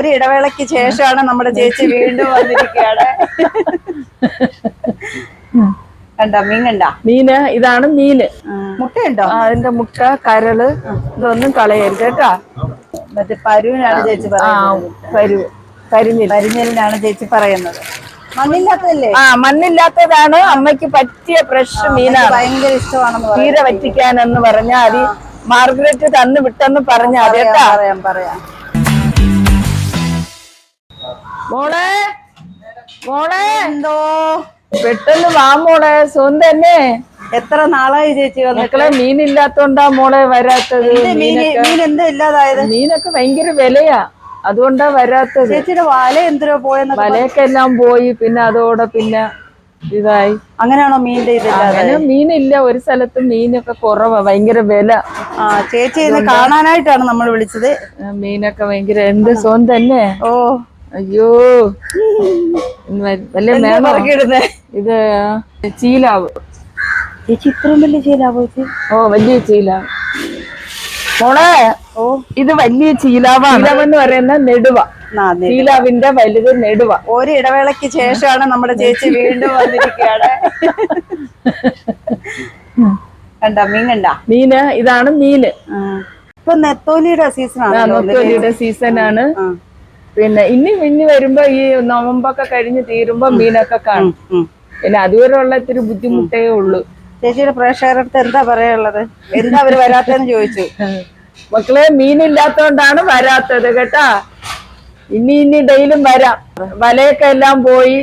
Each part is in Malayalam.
ഒരു ഇടവേളയ്ക്ക് ശേഷമാണ് നമ്മുടെ ചേച്ചി വീണ്ടും വന്നിരിക്കുകയാണ്. കണ്ട? മീൻ കണ്ട? മീന് ഇതാണ് മീന്. മുട്ടയുണ്ടോ? അതിന്റെ മുട്ട കരൾ ഇതൊന്നും കളയരുത് കേട്ടാ. മറ്റേ പരുവിനാണ് ചേച്ചി പറയുന്നത്. പരിഞ്ഞലിനാണ് ചേച്ചി പറയുന്നത്. മണ്ണില്ലാത്തതല്ലേ? ആ മണ്ണില്ലാത്തതാണ്. അമ്മയ്ക്ക് പറ്റിയ ഫ്രഷ് മീനാണ്. ഭയങ്കര ഇഷ്ടമാണെന്ന് തീരെ വറ്റിക്കാനെന്ന് പറഞ്ഞാൽ അത് മാർഗരറ്റ് തന്നു വിട്ടെന്ന് പറഞ്ഞാൽ കേട്ടാ. പറയാം പറയാം. മോളെ മോളെ. എന്തോ? പെട്ടെന്ന് വാ മോളെ സ്വന്തം തന്നെ. എത്ര നാളായി ചേച്ചി വന്നിട്ട്? മക്കളെ മീനില്ലാത്തോണ്ടാ മോളെ വരാത്തത്. മീൻ മീൻ എന്താ ഇല്ലാതായത്? മീനൊക്കെ ഭയങ്കര വിലയാ. അതുകൊണ്ടാ വരാത്തത്. ചേച്ചിയുടെ വല എന്തോ പോയെന്ന് വലയൊക്കെ എല്ലാം പോയി പിന്നെ അതോടെ പിന്നെ ഇതായി. അങ്ങനെയാണോ മീനിന്റെ ഇതില്ലാതെ മീൻ മീനില്ല ഒരു സ്ഥലത്ത് മീനൊക്കെ കുറവാ ഭയങ്കര വില. ആ ചേച്ചി ഇത് കാണാനായിട്ടാണ് നമ്മൾ വിളിച്ചത്. മീനൊക്കെ ഭയങ്കര എന്ത് സ്വന്തം തന്നെ. ഓ. അയ്യോ. ഇന്ന് വ- വല്ല എന്താ വേണോ ഇത് ചീലാവ്. ചേച്ചി ഇത്രയും വലിയ ചെയ്യിലാവോ ഓ വലിയ ചീലാവ്. മോളെ ഓ. ഇത് വലിയ ചീലാവാണ്. ചീലാവെന്ന് പറയുന്ന നെടുവ. ചീലാവിന്റെ വലുത് നെടുവ. ഒരു ഇടവേളയ്ക്ക് ശേഷമാണ് നമ്മുടെ ചേച്ചി വീണ്ടും വന്നിരിക്കുകയാണ്. കണ്ട മീൻ കണ്ട? മീന് ഇതാണ് മീന്. ഇപ്പൊ നെത്തോലിയുടെ സീസൺ ആണ് നെത്തോലിയുടെ സീസൺ സീസണാണ് പിന്നെ ഇനി ഇനി വരുമ്പോ ഈ നോമ്പൊക്കെ കഴിഞ്ഞ് തീരുമ്പോ മീനൊക്കെ കാണും. പിന്നെ അതുവരെ ഉള്ള ഇത്തിരി ബുദ്ധിമുട്ടേ ഉള്ളൂ. ചേച്ചിയുടെ പ്രേക്ഷകരുടെ അടുത്ത് എന്താ പറയാനുള്ളത്? എന്താ അവർ വരാത്തെന്ന് ചോദിച്ചു. മക്കളെ മീനില്ലാത്തോണ്ടാണ് വരാത്തത് കേട്ടാ. ഇനി ഇനി ഡെയിലും വരാം. വലയൊക്കെ എല്ലാം പോയി.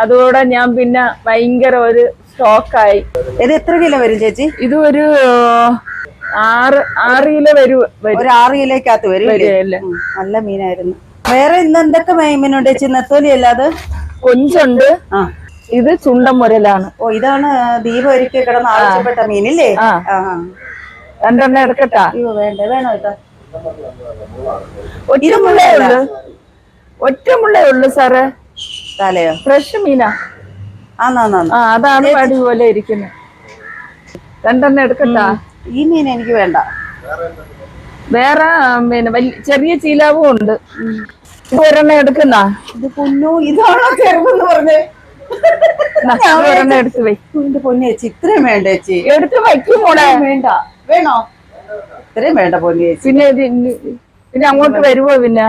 അതോടെ ഞാൻ പിന്നെ ഭയങ്കര ഒരു സ്റ്റോക്കായി. ഇത് എത്ര കിലോ വരും ചേച്ചി? ഇത് ഒരു ആറ് ആറ് കിലോ വരും ഒരു ആറ് കിലോക്കകത്ത് വരും നല്ല മീനായിരുന്നു. വേറെ ഇന്ന് എന്തൊക്കെ മേമിനുണ്ട് മീനുണ്ട് ചേച്ചി? നെത്തോലി അല്ലാതെ കൊഞ്ചുണ്ട്. ആ. ഇത് ചുണ്ടൻ മുരലാണ് ഓ ഇതാണ് ദീപം ഒരുക്കി കിടന്ന് ആവശ്യപ്പെട്ട മീനില്ലേ? ആ. രണ്ടെണ്ണം എടുക്കട്ടാ. അയ്യോ വേണ്ട വേണോ ഒറ്റ മുള്ളേ ഉള്ളു. ഒറ്റ മുള്ളേ ഉള്ളു സാറേ. തലയോ? ഫ്രഷ് മീനാ. ആ അതാണ് പടി പോലെ ഇരിക്കുന്നത്. രണ്ടെണ്ണം എടുക്കട്ടാ. ഈ മീൻ എനിക്ക് വേണ്ട. വേറെ പിന്നെ ചെറിയ ചീലാവും ഉണ്ട്. ഇത് ഒരെണ്ണം എടുക്കുന്ന? ഇത് പൊന്നു ഇതാണോ ചെറുതെന്ന് പറഞ്ഞേ. ഒരെണ്ണം എടുത്ത് വൈ. എന്റെ പൊന്നു ചേച്ചി ഇത്രയും വേണ്ട ചേച്ചി. എടുത്ത് വയ്ക്കും മോളെ. വേണ്ട. വേണോ? ഇത്രയും വേണ്ട പൊന്നു ചേച്ചി. പിന്നെ ഇത് പിന്നെ അങ്ങോട്ട് വരുമോ പിന്നെ?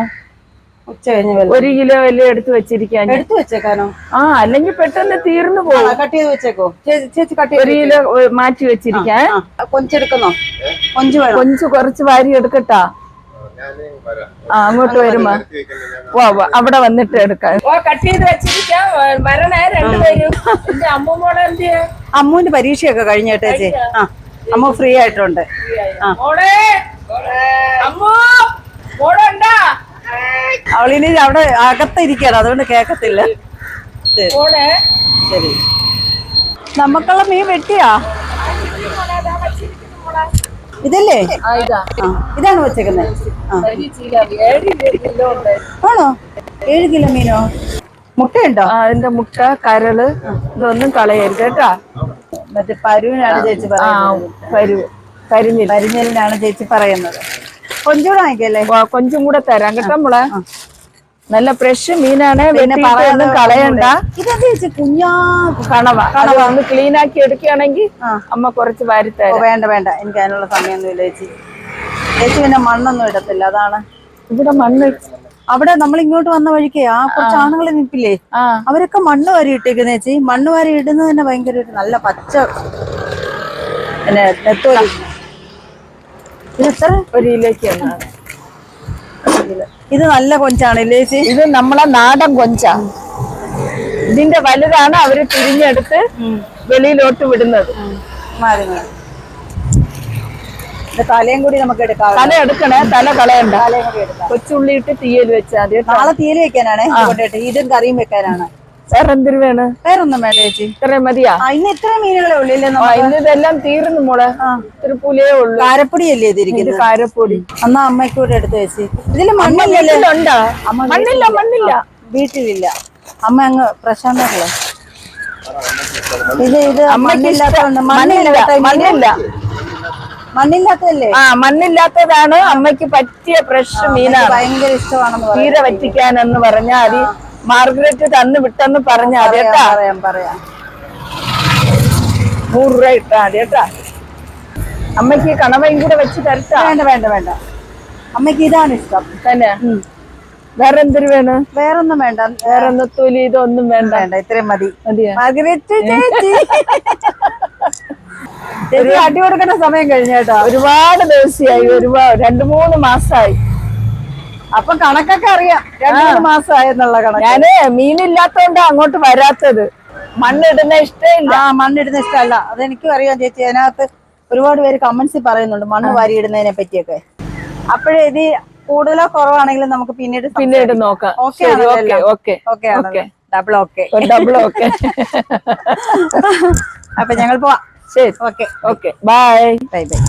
ഉച്ച കഴിഞ്ഞ ഒരു കിലോ വല്ല എടുത്ത് വെച്ചിരിക്കാൻ എടുത്തു വെച്ചേക്കാനോ? ആ അല്ലെങ്കിൽ പെട്ടെന്ന് തീർന്നു പോകും കട്ട് ചെയ്ത് വെച്ചേക്കോ. ചേച്ചി കട്ട് ഒരു കിലോ മാറ്റി വെച്ചിരിക്കാൻ കൊഞ്ചെടുക്കണോ കൊഞ്ചെടുക്കുന്നോ? കൊഞ്ച് കൊഞ്ച് കുറച്ച് വാരി എടുക്കട്ടാ. ആ അങ്ങോട്ട് വരുമ്പോ. ഓ അവിടെ വന്നിട്ട് എടുക്കാം. ഓ കട്ട് ചെയ്ത് വെച്ചിരിക്കാം. വരണേ രണ്ടുപേരും. എന്റെ അമ്മൂമ്മോളെ എന്ത് ചെയ്യാ? അമ്മുവിന്റെ പരീക്ഷയൊക്കെ കഴിഞ്ഞ ചേച്ചി. ആ അമ്മ ഫ്രീ ആയിട്ടുണ്ട്. അവളിനി അവിടെ അകത്തിരിക്കണം അതുകൊണ്ട് കേക്കത്തില്ല. ശരി. മോളെ. ശരി. നമുക്കുള്ള മീൻ വെട്ടിയാ? ഇതല്ലേ? ഇതാ. ഇതാണ് വെച്ചേക്കുന്നത് ആണോ? ഏഴ് കിലോ മീനോ? മുട്ടയുണ്ടോ? അതിന്റെ മുട്ട കരൾ ഇതൊന്നും കളയരുത് കേട്ടാ. മറ്റേ പരുവിനാണ് ചേച്ചി പറയുന്നത്. കരിഞ്ഞലിനാണ് കരിഞ്ഞില്ല പരിഞ്ഞലിനാണ് ചേച്ചി പറയുന്നത്. കൊഞ്ചൂടെ വാങ്ങിക്കല്ലേ? കൊഞ്ചും കൂടെ തരാം കേട്ടോ മോളെ. നല്ല ഫ്രഷ് മീനാണ്. പിന്നെ വെട്ടിയിട്ടൊന്നും കളയണ്ട. കുഞ്ഞാ കണവ. കണവ. ഒന്ന് ക്ലീൻ ആക്കി എടുക്കുകയാണെങ്കിൽ. അമ്മ കുറച്ച് വാരി ഓ തരാം. വേണ്ട വേണ്ട. എനിക്ക് അതിനുള്ള സമയമൊന്നുമില്ല ചേച്ചി. ചേച്ചി പിന്നെ മണ്ണൊന്നും ഇടത്തില്ല. അതാണ്. ഇവിടെ മണ്ണ് അവിടെ നമ്മൾ ഇങ്ങോട്ട് വന്ന വഴിക്ക് ആ കുറച്ച് ആണുങ്ങൾ നിൽപ്പില്ലേ? അവരൊക്കെ മണ്ണ് വാരി ഇട്ടേക്കുന്ന ചേച്ചി. മണ്ണ് വാരി ഇടുന്നത് തന്നെ ഭയങ്കര നല്ല പച്ച പിന്നെ നെത്തോലി. എത്ര? ഒരു കിലോയ്ക്ക് ഇത് നല്ല കൊഞ്ചാണ് ചേച്ചി? ഇത് നമ്മളെ നാടൻ കൊഞ്ചാ. ഇതിന്റെ വലുതാണ് അവർ തിരിഞ്ഞെടുത്ത് വെളിയിലോട്ട് വിടുന്നത്. തലയും കൂടി നമുക്ക് എടുക്കാം തല എടുക്കണേ തല കളയണ്ട. കൊച്ചുള്ളി ഇട്ട് തീയൽ വെച്ചാൽ നാളെ തീയൽ വെക്കാനാണ്? ഇതും കറിയും വെക്കാനാണ്. വേറെ എന്തിനു വേണം? വേറൊന്നും വേണ്ട ചേച്ചി. ഇത്രയും മതിയാ? ഇന്ന് ഇത്ര മീനുകളെ ഉള്ളില്ലേ ഇന്ന് ഇതെല്ലാം തീർന്നു മോളെ. ഇത്തിരി പുലിയേ ഉള്ളു. കാരപ്പൊടി അല്ലേ ഇതിരിക്കുന്നത് കാരപ്പൊടി. അന്നാ അമ്മയ്ക്ക് കൂടെ എടുത്ത് വെച്ച്. ഇതിൽ മണ്ണില്ല മണ്ണില്ല. വീട്ടിലില്ല. അമ്മ അങ്ങ് പ്രശാന്തല്ലേ ഇത് ഇത് മണ്ണില്ല. മണ്ണില്ല കേട്ടോ ഈ മീന്. മണ്ണില്ല. മണ്ണില്ലാത്തതല്ലേ? ആ മണ്ണില്ലാത്തതാണ് അമ്മയ്ക്ക് പറ്റിയ ഫ്രഷ് മീനാണ്. ഭയങ്കര ഇഷ്ടമാണെന്ന് തീരെ തീരെ വറ്റിക്കാനെന്ന് പറഞ്ഞാൽ അത് മാർഗരറ്റ് തന്ന് വിട്ടെന്ന് പറഞ്ഞ അതേട്ടാ പറയാ പറയാം. നൂറ് രൂപ ഇട്ടാ അതേട്ടാ അമ്മയ്ക്ക് കണവയും കൂടെ വെച്ച് തരട്ടാ. വേണ്ട വേണ്ട വേണ്ട. അമ്മയ്ക്ക് ഇതാണ് ഇഷ്ടം. തന്നെ? വേറെ എന്തിനു വേണം? വേറൊന്നും വേണ്ട. വേറെ തൊലി ഇതൊന്നും വേണ്ട. വേണ്ട ഇത്രയും മതി. മാർഗരറ്റ് ചേച്ചി. അടി കൊടുക്കേണ്ട സമയം കഴിഞ്ഞ കേട്ടോ. ഒരുപാട് ദിവസമായി ഒരുപാട് രണ്ടു മൂന്ന് മാസമായി അപ്പൊ കണക്കൊക്കെ അറിയാം. രണ്ടു മാസമായെന്നുള്ള കണക്ക്. ഞാൻ മീനില്ലാത്തോണ്ട് അങ്ങോട്ട് വരാത്തത്. മണ്ണിടുന്ന ഇഷ്ടമില്ല. ആ മണ്ണിടുന്ന ഇഷ്ടമല്ല. അതെനിക്കും അറിയാം ചേച്ചി. അതിനകത്ത് ഒരുപാട് പേര് കമന്റ്സിൽ പറയുന്നുണ്ട് മണ്ണ് വാരി ഇടുന്നതിനെ പറ്റിയൊക്കെ. അപ്പോഴേ ഇത് കൂടുതലോ കുറവാണെങ്കിലും നമുക്ക് പിന്നീട് പിന്നീട് നോക്കാം. Okay okay double okay double okay. അപ്പൊ ഞങ്ങൾ പോവാം. ശരി. Okay. Okay. Bye bye bye